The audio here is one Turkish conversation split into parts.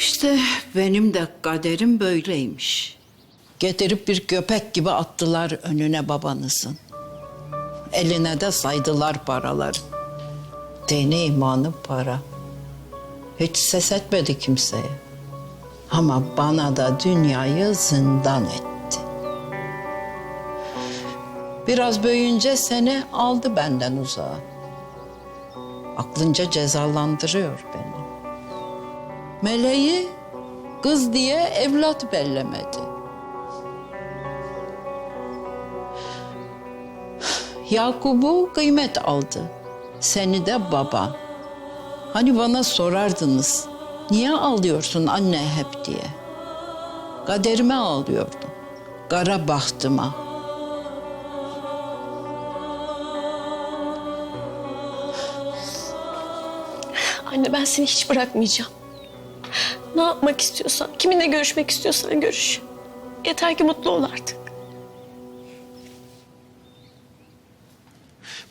İşte benim de kaderim böyleymiş. Getirip bir köpek gibi attılar önüne babanızın. Eline de saydılar paraları. Dini imanı para. Hiç ses etmedi kimseye. Ama bana da dünyayı zindan etti. Biraz büyüyünce seni aldı benden uzağa. Aklınca cezalandırıyor beni. Meleği kız diye evlat bellemedi. Yakup'u kıymet aldı. Seni de baban. Hani bana sorardınız. Niye ağlıyorsun anne hep diye. Kaderime ağlıyordum. Kara bahtıma. Anne ben seni hiç bırakmayacağım. Ne yapmak istiyorsan, kiminle görüşmek istiyorsan görüş. Yeter ki mutlu ol artık.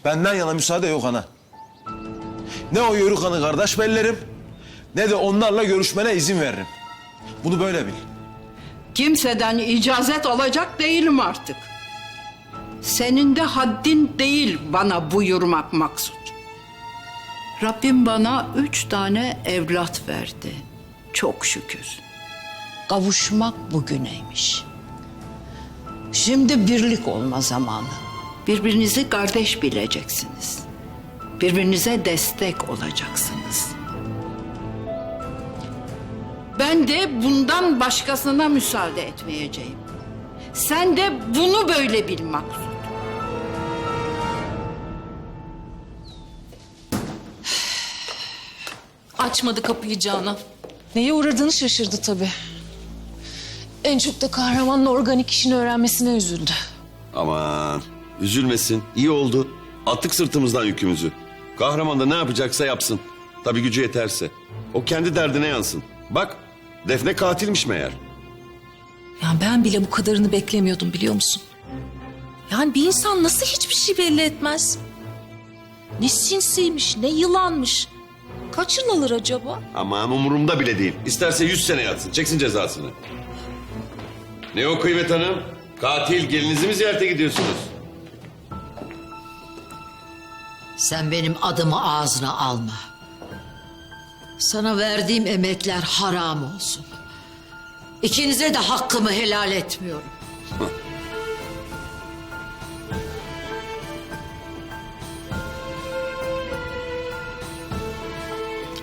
Benden yana müsaade yok ana. Ne o yörük hanı kardeş bellerim ne de onlarla görüşmene izin veririm. Bunu böyle bil. Kimseden icazet alacak değilim artık. Senin de haddin değil bana buyurmak maksut. Rabbim bana üç tane evlat verdi. Çok şükür. Kavuşmak bugüneymiş. Şimdi birlik olma zamanı. Birbirinizi kardeş bileceksiniz. Birbirinize destek olacaksınız. Ben de bundan başkasına müsaade etmeyeceğim. Sen de bunu böyle bil Maksut. Açmadı kapıyı Canan. Neye uğradığını şaşırdı tabii. En çok da kahramanın organik işini öğrenmesine üzüldü. Aman üzülmesin. iyi oldu. Attık sırtımızdan yükümüzü. Kahraman da ne yapacaksa yapsın. Tabii gücü yeterse. O kendi derdine yansın. Bak Defne katilmiş meğer. Ya ben bile bu kadarını beklemiyordum biliyor musun? Yani bir insan nasıl hiçbir şey belli etmez? Ne sinsiymiş, ne yılanmış. Kaç yıl alır acaba? Aman umurumda bile değil. İsterse yüz sene yatsın. Çeksin cezasını. Ne o Kıymet Hanım? Katil gelinizi mi ziyarete gidiyorsunuz? Sen benim adımı ağzına alma. Sana verdiğim emekler haram olsun. İkinize de hakkımı helal etmiyorum.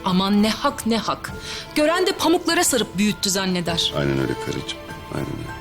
Aman ne hak ne hak. Gören de pamuklara sarıp büyüttü zanneder. Aynen öyle karıcığım. Aynen öyle.